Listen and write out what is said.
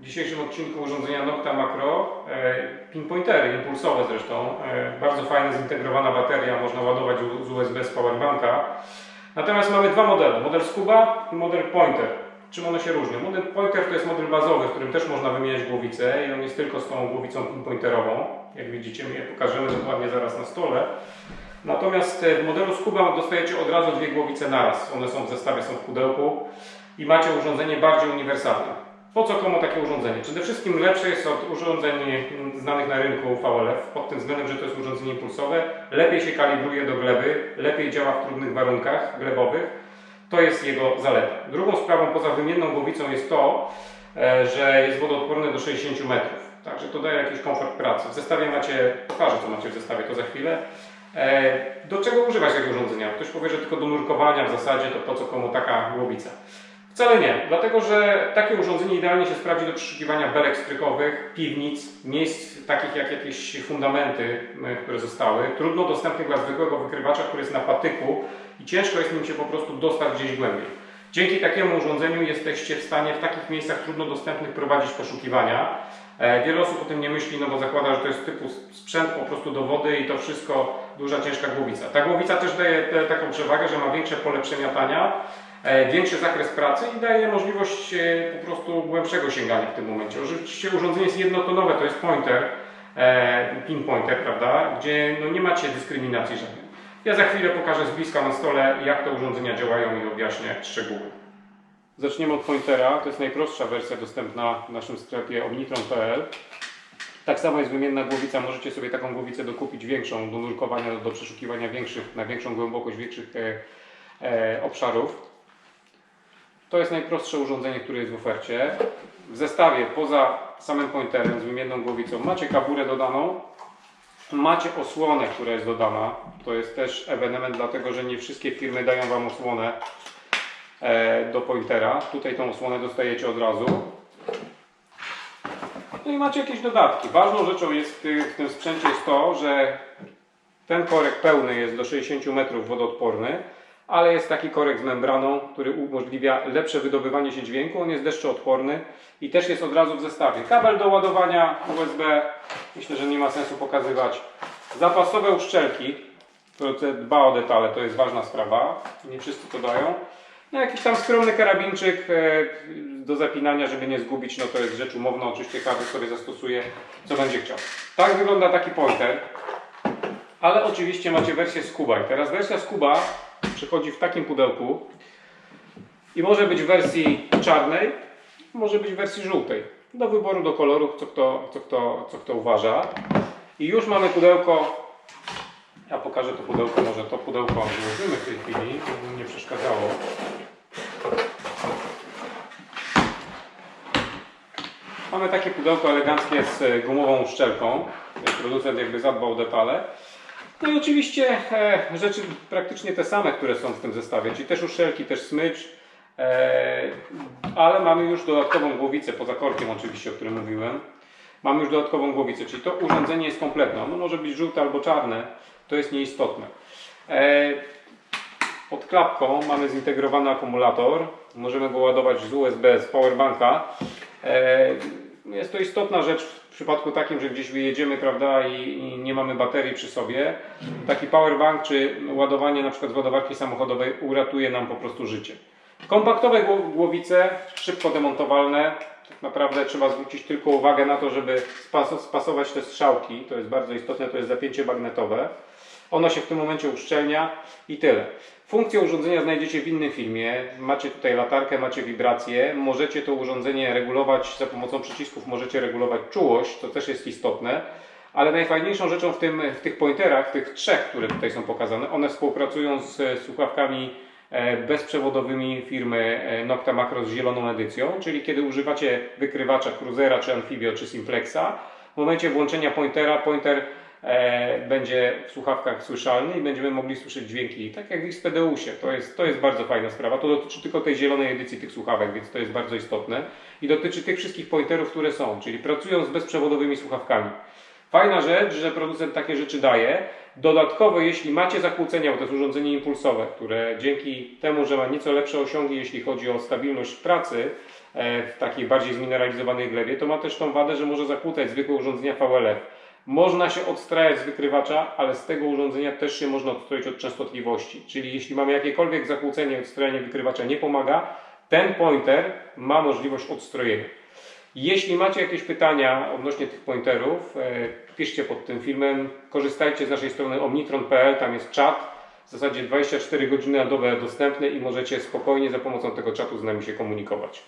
dzisiejszym odcinku urządzenia Nocta Macro e, pinpointery, impulsowe zresztą. E, bardzo fajna zintegrowana bateria, można ładować z USB z powerbanka. Natomiast mamy dwa modele, model Scuba i model Pointer. Czym one się różnią? Model Pointer to jest model bazowy, w którym też można wymieniać głowicę i on jest tylko z tą głowicą pinpointerową. Jak widzicie, my je pokażemy dokładnie zaraz na stole. Natomiast e, w modelu Scuba dostajecie od razu dwie głowice naraz. One są w zestawie, są w pudełku i macie urządzenie bardziej uniwersalne. Po co komu takie urządzenie? Przede wszystkim lepsze jest od urządzeń znanych na rynku VLF pod tym względem, że to jest urządzenie impulsowe, lepiej się kalibruje do gleby, lepiej działa w trudnych warunkach glebowych. To jest jego zaleta. Drugą sprawą poza wymienną głowicą jest to, e, że jest wodoodporne do 60 metrów. Także to daje jakiś komfort pracy. W zestawie macie, pokażę co macie w zestawie, to za chwilę. E, Do czego używać tego urządzenia? Ktoś powie, że tylko do nurkowania w zasadzie, to po co komu taka głowica? Wcale nie, dlatego że takie urządzenie idealnie się sprawdzi do przeszukiwania belek strykowych, piwnic, miejsc takich jak jakieś fundamenty, które zostały, trudno dostępnych dla zwykłego wykrywacza, który jest na patyku i ciężko jest nim się po prostu dostać gdzieś głębiej. Dzięki takiemu urządzeniu jesteście w stanie w takich miejscach trudno dostępnych prowadzić poszukiwania. E, Wiele osób o tym nie myśli, no bo zakłada, że to jest typu sprzęt po prostu do wody i to wszystko duża, ciężka głowica. Ta głowica też daje taką przewagę, że ma większe pole przemiatania, większy zakres pracy i daje możliwość e, po prostu głębszego sięgania w tym momencie. Oczywiście urządzenie jest jednotonowe, to jest pointer, e, pinpointer, prawda, gdzie no nie macie dyskryminacji żadnej. Ja za chwilę pokażę z bliska na stole, jak te urządzenia działają i objaśnię szczegóły. Zaczniemy od pointera. To jest najprostsza wersja dostępna w naszym sklepie omnitron.pl. Tak samo jest wymienna głowica. Możecie sobie taką głowicę dokupić większą do nurkowania, do przeszukiwania większych, na większą głębokość, większych e, e, obszarów. To jest najprostsze urządzenie, które jest w ofercie. W zestawie poza samym pointerem z wymienną głowicą macie kaburę dodaną, macie osłonę, która jest dodana. To jest też ewenement, dlatego że nie wszystkie firmy dają Wam osłonę e, do pointera. Tutaj tą osłonę dostajecie od razu. No i macie jakieś dodatki. Ważną rzeczą jest w ty- w tym sprzęcie jest to, że ten korek pełny jest do 60 metrów wodoodporny, ale jest taki korek z membraną, który umożliwia lepsze wydobywanie się dźwięku. On jest deszczoodporny i też jest od razu w zestawie. Kabel do ładowania USB, myślę, że nie ma sensu pokazywać. Zapasowe uszczelki, które dba o detale, to jest ważna sprawa. Nie wszyscy to dają. No jakiś tam skromny karabinczyk e, do zapinania, żeby nie zgubić, no to jest rzecz umowna, oczywiście każdy sobie zastosuje, co będzie chciał. Tak wygląda taki pointer, ale oczywiście macie wersję Scuba i teraz wersja Scuba przychodzi w takim pudełku i może być w wersji czarnej, może być w wersji żółtej. Do wyboru, do kolorów, co kto, co kto, co kto uważa. I już mamy pudełko ja pokażę to pudełko, może to pudełko złożymy w tej chwili, żeby nie przeszkadzało. Mamy takie pudełko eleganckie z gumową uszczelką. Producent jakby zadbał o detale. No i oczywiście e, rzeczy praktycznie te same, które są w tym zestawie, czyli też uszczelki, też smycz, e, ale mamy już dodatkową głowicę, poza korkiem oczywiście, o którym mówiłem. Mamy już dodatkową głowicę, czyli to urządzenie jest kompletne. Ono może być żółte albo czarne, to jest nieistotne. E, pod klapką mamy zintegrowany akumulator. Możemy go ładować z USB, z powerbanka. Jest to istotna rzecz w przypadku takim, że gdzieś wyjedziemy, prawda, i, i nie mamy baterii przy sobie. Taki powerbank czy ładowanie na przykład z ładowarki samochodowej uratuje nam po prostu życie. Kompaktowe gło- głowice, szybko demontowalne. Tak naprawdę trzeba zwrócić tylko uwagę na to, żeby spas- spasować te strzałki. To jest bardzo istotne, to jest zapięcie magnetowe. Ono się w tym momencie uszczelnia i tyle. Funkcję urządzenia znajdziecie w innym filmie. Macie tutaj latarkę, macie wibracje. Możecie to urządzenie regulować za pomocą przycisków, możecie regulować czułość, to też jest istotne. Ale najfajniejszą rzeczą w, tym, w tych pointerach, tych trzech, które tutaj są pokazane, one współpracują z słuchawkami e, bezprzewodowymi firmy e, Nocta Macro z zieloną edycją, czyli kiedy używacie wykrywacza Cruisera, czy Amphibio, czy Simplexa, w momencie włączenia pointera, pointer e, będzie w słuchawkach słyszalny i będziemy mogli słyszeć dźwięki, tak jak w Xpedeusie. To jest, to jest bardzo fajna sprawa. To dotyczy tylko tej zielonej edycji tych słuchawek, więc to jest bardzo istotne. I dotyczy tych wszystkich pointerów, które są, czyli pracują z bezprzewodowymi słuchawkami. Fajna rzecz, że producent takie rzeczy daje. Dodatkowo, jeśli macie zakłócenia, bo to jest urządzenie impulsowe, które dzięki temu, że ma nieco lepsze osiągi, jeśli chodzi o stabilność pracy, e, w takiej bardziej zmineralizowanej glebie, to ma też tą wadę, że może zakłócać zwykłe urządzenia VLF. Można się odstrajać z wykrywacza, ale z tego urządzenia też się można odstroić od częstotliwości. Czyli jeśli mamy jakiekolwiek zakłócenie, odstrojenie wykrywacza nie pomaga, ten pointer ma możliwość odstrojenia. Jeśli macie jakieś pytania odnośnie tych pointerów, e, piszcie pod tym filmem. Korzystajcie z naszej strony omnitron.pl, tam jest czat. W zasadzie 24 godziny na dobę dostępny i możecie spokojnie za pomocą tego czatu z nami się komunikować.